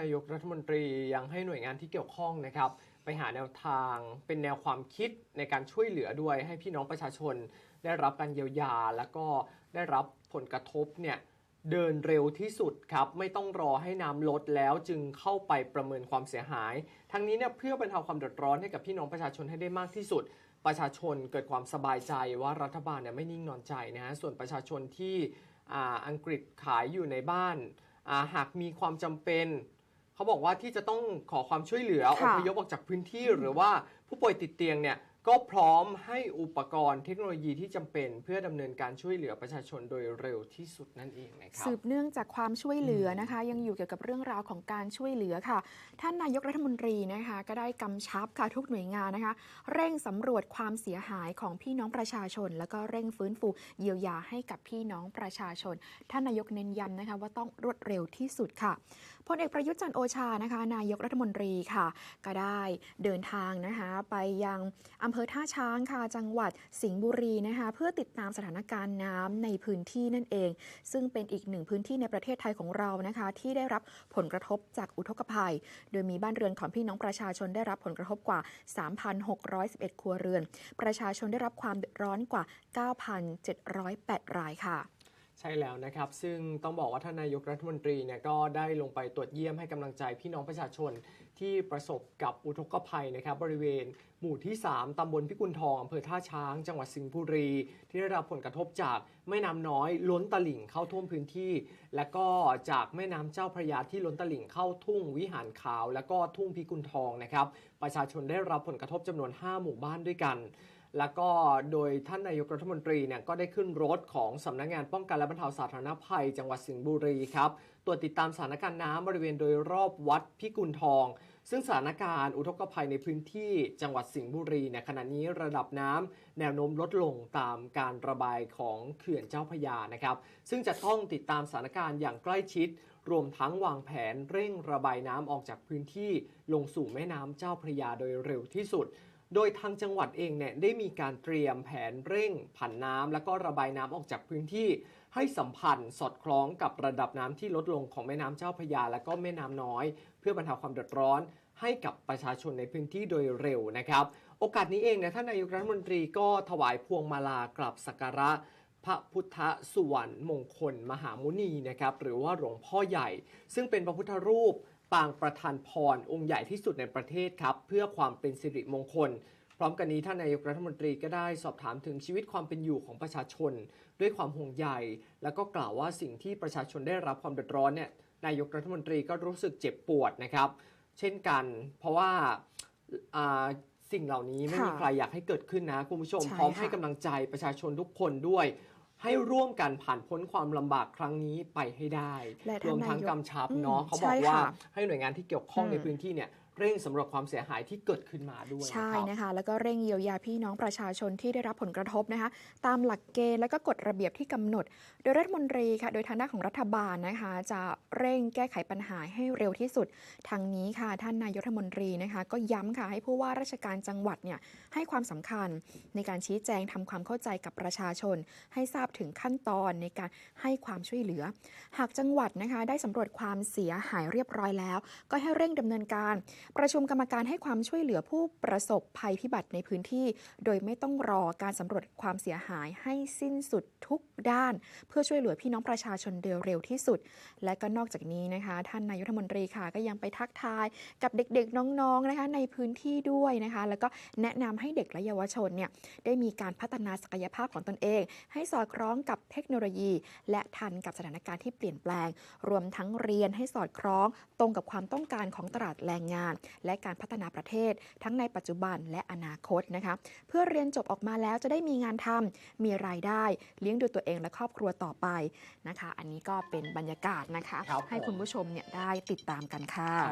นายกรัฐมนตรียังให้หน่วยงานที่เกี่ยวข้องนะครับ ไปหาแนวทางเป็นแนวความคิดในการช่วยเหลือด้วยให้พี่น้องประชาชน ได้รับการเยียวยา แล้วก็ได้รับผลกระทบเนี่ยเดินเร็วที่สุดครับ ไม่ต้องรอให้น้ำลดแล้วจึงเข้าไปประเมินความเสียหาย ทั้งนี้เนี่ยเพื่อบรรเทาความเดือดร้อนให้กับพี่น้องประชาชนให้ได้มากที่สุด ประชาชนเกิดความสบายใจว่ารัฐบาลเนี่ยไม่นิ่งนอนใจนะฮะส่วนประชาชนที่อ,อังกฤษขายอยู่ในบ้านาหากมีความจำเป็น เขาบอกว่าที่จะต้องขอความช่วยเหลืออค่ะพยพออกจากพื้นที่หรือว่าผู้ป่วยติดเตียงเนี่ยก็พร้อมให้อุปกรณ์เทคโนโลยีที่จำเป็นเพื่อดำเนินการช่วยเหลือประชาชนโดยเร็วที่สุดนั่นเองนะครับ สืบเนื่องจากความช่วยเหลือนะคะ ยังอยู่เกี่ยวกับเรื่องราวของการช่วยเหลือค่ะ ท่านนายกรัฐมนตรีนะคะ ก็ได้กำชับค่ะทุกหน่วยงานนะคะ เร่งสำรวจความเสียหายของพี่น้องประชาชน แล้วก็เร่งฟื้นฟูเยียวยาให้กับพี่น้องประชาชน ท่านนายกเน้นย้ำนะคะ ว่าต้องรวดเร็วที่สุดค่ะพลเอกประยุทธ์จันทร์โอชานะคะ นายกรัฐมนตรีค่ะ ก็ได้เดินทางนะคะ ไปยังออำเภอท่าช้างค่ะจังหวัดสิงห์บุรีนะคะเพื่อติดตามสถานการณ์น้ำในพื้นที่นั่นเอง ซึ่งเป็นอีกหนึ่งพื้นที่ในประเทศไทยของเรานะคะ ที่ได้รับผลกระทบจากอุทกภัย โดยมีบ้านเรือนของพี่น้องประชาชนได้รับผลกระทบกว่า 3,611 ครัวเรือน ประชาชนได้รับความเดือดร้อนกว่า 9,708 รายค่ะใช่แล้วนะครับ ซึ่งต้องบอกว่าท่านนายกรัฐมนตรีเนี่ยก็ได้ลงไปตรวจเยี่ยมให้กำลังใจพี่น้องประชาชน ที่ประสบกับอุทกภัยนะครับบริเวณหมู่ที่ 3 ตำบลพิกุลทองอำเภอท่าช้าง จังหวัดสิงห์บุรี ที่ได้รับผลกระทบจากแม่น้ำน้อยล้นตลิ่งเข้าท่วมพื้นที่ และก็จากแม่น้ำเจ้าพระยาที่ล้นตลิ่งเข้าทุ่งวิหารขาว และก็ทุ่งพิกุลทองนะครับ ประชาชนได้รับผลกระทบจำนวน 5 หมู่บ้านด้วยกันแล้วก็โดยท่านนายกรัฐมนตรีเนี่ยก็ได้ขึ้นรถของสำนักงานป้องกันและบรรเทาสาธารณภัย จังหวัดสิงห์บุรีครับ รวจติดตามสถานการณ์น้ำบริเวณโดยรอบวัดพิกุลทอง ซึ่งสถานการณ์อุทกภัยในพื้นที่จังหวัดสิงห์บุรีเนี่ยขณะนี้ระดับน้ำแนวโน้มลดลงตามการระบายของเขื่อนเจ้าพยานะครับ ซึ่งจะต้องติดตามสถานการณ์อย่างใกล้ชิด รวมทั้งวางแผนเร่งระบายน้ำออกจากพื้นที่ลงสู่แม่น้ำเจ้าพระยาโดยเร็วที่สุด โดยทางจังหวัดเองเนี่ยได้มีการเตรียมแผนเร่งผันน้ำแล้วก็ระบายน้ำออกจากพื้นที่ให้สัมพันธ์สอดคล้องกับระดับน้ำที่ลดลงของแม่น้ำเจ้าพระยา และก็แม่น้ำน้อย เพื่อบรรเทาความเดือดร้อนให้กับประชาชนในพื้นที่โดยเร็วนะครับ โอกาสนี้เองเนี่ยท่านนายกรัฐมนตรีก็ถวายพวงมาลากราบสักการะ พระพุทธสุวรรณมงคล มหามุนีนะครับหรือว่าหลวงพ่อใหญ่ ซึ่งเป็นพระพุทธรูป ปางประธานพรองค์ใหญ่ที่สุดในประเทศครับ เพื่อความเป็นสิริมงคล พร้อมกันนี้ท่านนายกรัฐมนตรีก็ได้สอบถามถึงชีวิตความเป็นอยู่ของประชาชน ด้วยความห่วงใยแล้วก็กล่าวว่าสิ่งที่ประชาชนได้รับความเดือดร้อนเนี่ยนายกรัฐมนตรีก็รู้สึกเจ็บปวดนะครับ เช่นกัน เพราะว่าอ่าสิ่งเหล่านี้ไม่มีค่ะใครอยากให้เกิดขึ้นนะคุณผู้ชมใช่พร้อมค่ะให้กำลังใจประชาชนทุกคนด้วย ให้ร่วมกันผ่านพ้นความลำบากครั้งนี้ไปให้ได้ และรท่านวมทั้งนายกกำชับอืมเนาะเขาบอใช่กว่าค่ะให้หน่วยงานที่เกี่ยวข้องอืม ในพื้นที่เนี่ย เร่งสำรวจความเสียหายที่เกิดขึ้นมาด้วยใช่นะคะ แล้วก็เร่งเยียวยาพี่น้องประชาชนที่ได้รับผลกระทบนะคะ ตามหลักเกณฑ์และก็กฎระเบียบที่กำหนด โดยรัฐมนตรีค่ะโดยทางด้านของรัฐบาลนะคะ จะเร่งแก้ไขปัญหาให้เร็วที่สุดทางนี้ค่ะ ท่านนายกรัฐมนตรีนะคะ ก็ย้ำค่ะให้ผู้ว่าราชการจังหวัดเนี่ยให้ความสำคัญในการชี้แจงทำความเข้าใจกับประชาชน ให้ทราบถึงขั้นตอนในการให้ความช่วยเหลือ หากจังหวัดนะคะได้สำรวจความเสียหายเรียบร้อยแล้ว ก็ให้เร่งดำเนินการประชุมกรรมการให้ความช่วยเหลือผู้ประสบภัยพิบัติในพื้นที่ โดยไม่ต้องรอการสำรวจความเสียหายให้สิ้นสุดทุกด้าน เพื่อช่วยเหลือพี่น้องประชาชนโดยเร็วที่สุด และก็นอกจากนี้นะคะ ท่านนายกรัฐมนตรีค่ะก็ยังไปทักทายกับเด็กๆน้องๆนะคะในพื้นที่ด้วยนะคะ แล้วก็แนะนำให้เด็กและเยาวชนเนี่ยได้มีการพัฒนาศักยภาพของตนเอง ให้สอดคล้องกับเทคโนโลยี และทันกับสถานการณ์ที่เปลี่ยนแปลง รวมทั้งเรียนให้สอดคล้องตรงกับความต้องการของตลาดแรงงานและการพัฒนาประเทศ ทั้งในปัจจุบันและอนาคตนะคะ เพื่อเรียนจบออกมาแล้วจะได้มีงานทำมีรายได้ เลี้ยงดูตัวเองและครอบครัวต่อไปนะคะ อันนี้ก็เป็นบรรยากาศนะคะครับให้ผมคุณผู้ชมเนี่ยได้ติดตามกันค่ะใช่